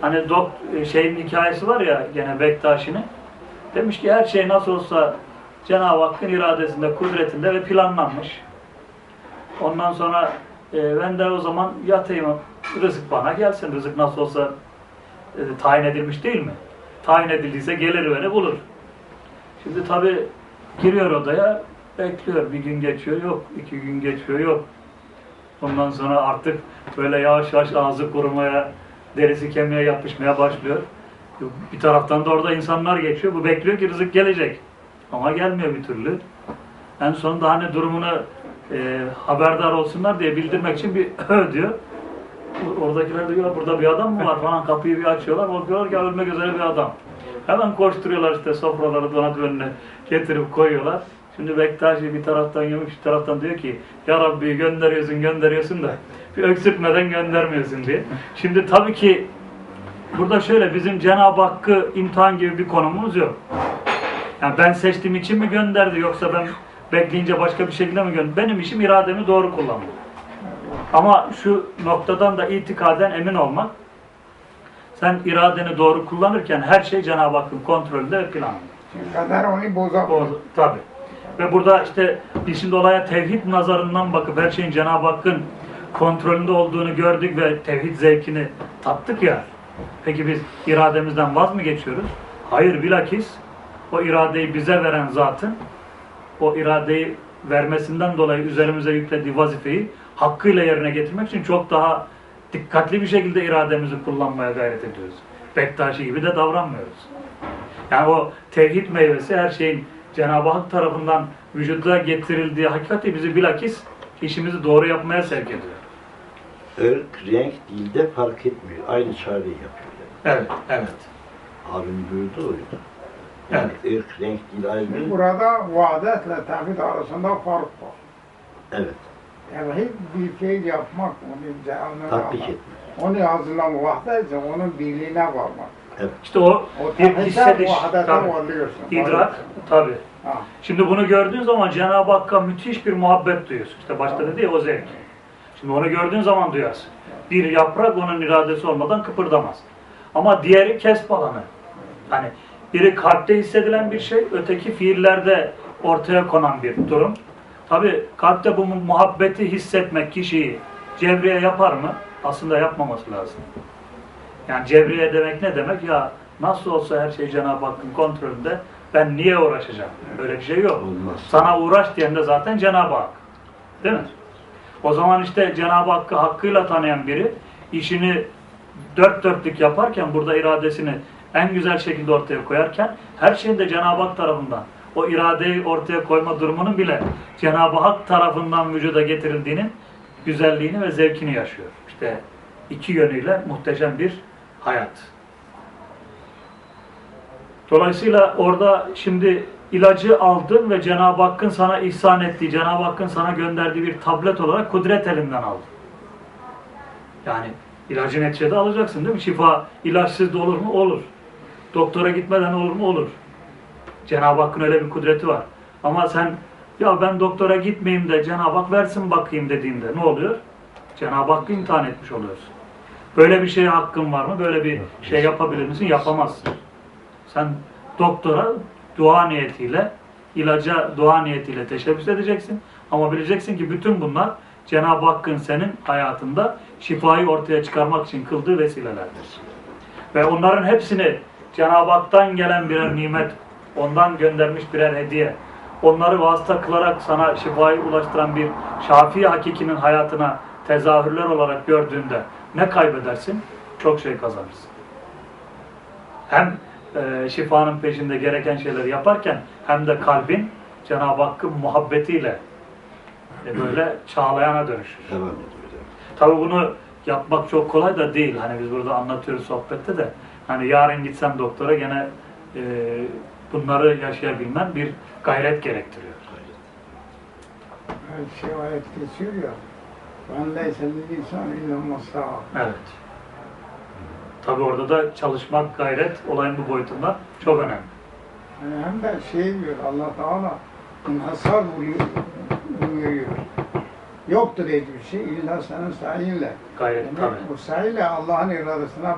Hani dok şeyin hikayesi var ya gene Bektaşi'nin. Demiş ki her şey nasıl olsa Cenab-ı Hakk'ın iradesinde, kudretinde ve planlanmış. Ondan sonra e, ben de o zaman yatayım, rızık bana gelsin. Rızık nasıl olsa e, tayin edilmiş değil mi? Tayin edildiyse gelir beni bulur. Şimdi tabi giriyor odaya, bekliyor. Bir gün geçiyor, yok. iki gün geçiyor, yok. Ondan sonra artık böyle yavaş yavaş ağzı kurumaya, derisi kemiğe yapışmaya başlıyor. Bir taraftan da orada insanlar geçiyor. Bu bekliyor ki rızık gelecek. Ama gelmiyor bir türlü. En sonunda hani durumunu e, haberdar olsunlar diye bildirmek için bir diyor. Oradakiler diyor burada bir adam mı var falan kapıyı bir açıyorlar. Bakıyorlar ki ölmek üzere bir adam. Hemen koşturuyorlar işte sofraları donatıp önüne getirip koyuyorlar. Şimdi Bektaşi bir taraftan yemiş bir taraftan diyor ki Ya Rabbi gönderiyorsun gönderiyorsun da bir öksürtmeden göndermiyorsun diye. Şimdi tabii ki burada şöyle bizim Cenab-ı Hakk'ı imtihan gibi bir konumumuz yok. Yani ben seçtiğim için mi gönderdi yoksa ben bekleyince başka bir şekilde mi gönderdi? Benim işim irademi doğru kullanmak. Ama şu noktadan da itikaden emin olmak. Sen iradeni doğru kullanırken her şey Cenab-ı Hakk'ın kontrolünde ve planında. Kader onu bozar. O, tabii. Ve burada işte biz şimdi olaya tevhid nazarından bakıp her şeyin Cenab-ı Hakk'ın kontrolünde olduğunu gördük ve tevhid zevkini tattık ya. Peki biz irademizden vaz mı geçiyoruz? Hayır bilakis o iradeyi bize veren zatın o iradeyi vermesinden dolayı üzerimize yüklediği vazifeyi hakkıyla yerine getirmek için çok daha dikkatli bir şekilde irademizi kullanmaya gayret ediyoruz. Bektaşi gibi de davranmıyoruz. Yani o tevhid meyvesi her şeyin Cenab-ı Hak tarafından vücuda getirildiği hakikati bizi bilakis işimizi doğru yapmaya sevk ediyor. Irk, renk, dilde fark etmiyor. Aynı çareyi yapıyor. Yani. Evet, evet. Abim buyurdu oydu. Yani ırk, renk, dil ayrı. Burada vaadetle tevhid arasında fark var. Evet. Tevhid bir fiil yapmak, onu canına Tatbik etmiyor. Onu hazırlamak vahdetse onun birliğine varmak. İşte o O bir hissediş. Tabii. İdrak, tabii. Ha. Şimdi bunu gördüğün zaman Cenab-ı Hakk'a müthiş bir muhabbet duyuyorsun. İşte başta dedi ya o zevk. Şimdi onu gördüğün zaman duyarsın. Bir yaprak onun iradesi olmadan kıpırdamaz. Ama diğeri kesp alanı. Hani biri kalpte hissedilen bir şey, öteki fiillerde ortaya konan bir durum. Tabi kalpte bu muhabbeti hissetmek kişiyi cevriye yapar mı? Aslında yapmaması lazım. Yani cevriye demek ne demek? Ya nasıl olsa her şey Cenab-ı Hakk'ın kontrolünde ben niye uğraşacağım? Öyle bir şey yok. Olmaz. Sana uğraş diyen de zaten Cenab-ı Hak. Değil mi? O zaman işte Cenab-ı Hakk'ı hakkıyla tanıyan biri işini dört dörtlük yaparken burada iradesini en güzel şekilde ortaya koyarken her şeyin de Cenab-ı Hak tarafından o iradeyi ortaya koyma durumunun bile Cenab-ı Hak tarafından vücuda getirildiğinin güzelliğini ve zevkini yaşıyor. İşte iki yönüyle muhteşem bir hayat. Dolayısıyla orada şimdi ilacı aldın ve Cenab-ı Hakk'ın sana ihsan ettiği, Cenab-ı Hakk'ın sana gönderdiği bir tablet olarak kudret elinden aldın. Yani ilacı neticede alacaksın değil mi? Şifa ilaçsız da olur mu? Olur. Doktora gitmeden olur mu? Olur. Cenab-ı Hakk'ın öyle bir kudreti var. Ama sen ya ben doktora gitmeyeyim de Cenab-ı Hak versin bakayım dediğinde ne oluyor? Cenab-ı Hakk'ı imtihan etmiş oluyorsun. Böyle bir şeye hakkın var mı? Böyle bir şey yapabilir misin? Yapamazsın. Sen doktora dua niyetiyle, ilaca dua niyetiyle teşebbüs edeceksin. Ama bileceksin ki bütün bunlar Cenab-ı Hakk'ın senin hayatında şifayı ortaya çıkarmak için kıldığı vesilelerdir. Ve onların hepsini Cenab-ı Hak'tan gelen birer nimet, ondan göndermiş birer hediye, onları vasıta kılarak sana şifayı ulaştıran bir şafi hakikinin hayatına tezahürler olarak gördüğünde ne kaybedersin? Çok şey kazanırsın. Hem e, şifanın peşinde gereken şeyleri yaparken hem de kalbin Cenab-ı Hakk'ın muhabbetiyle e, böyle çağlayana dönüşür. Devam ediyor. Tabii bunu yapmak çok kolay da değil. Hani biz burada anlatıyoruz sohbette de. Hani yarın gitsem doktora gene e, bunları yaşayabilmen bir gayret gerektiriyor. Her şey ayet geçiyor ya. Ben leyse lil insan mustafa. Evet. Tabii orada da çalışmak, gayret olayın bu boyutunda çok önemli. Yani hem de şey diyor Allah Teala inhasar buyuruyor. Yoktur hiçbir şey illa senin sayinle. Gayret Demek tabii. bu sayıyla Allah'ın iradesine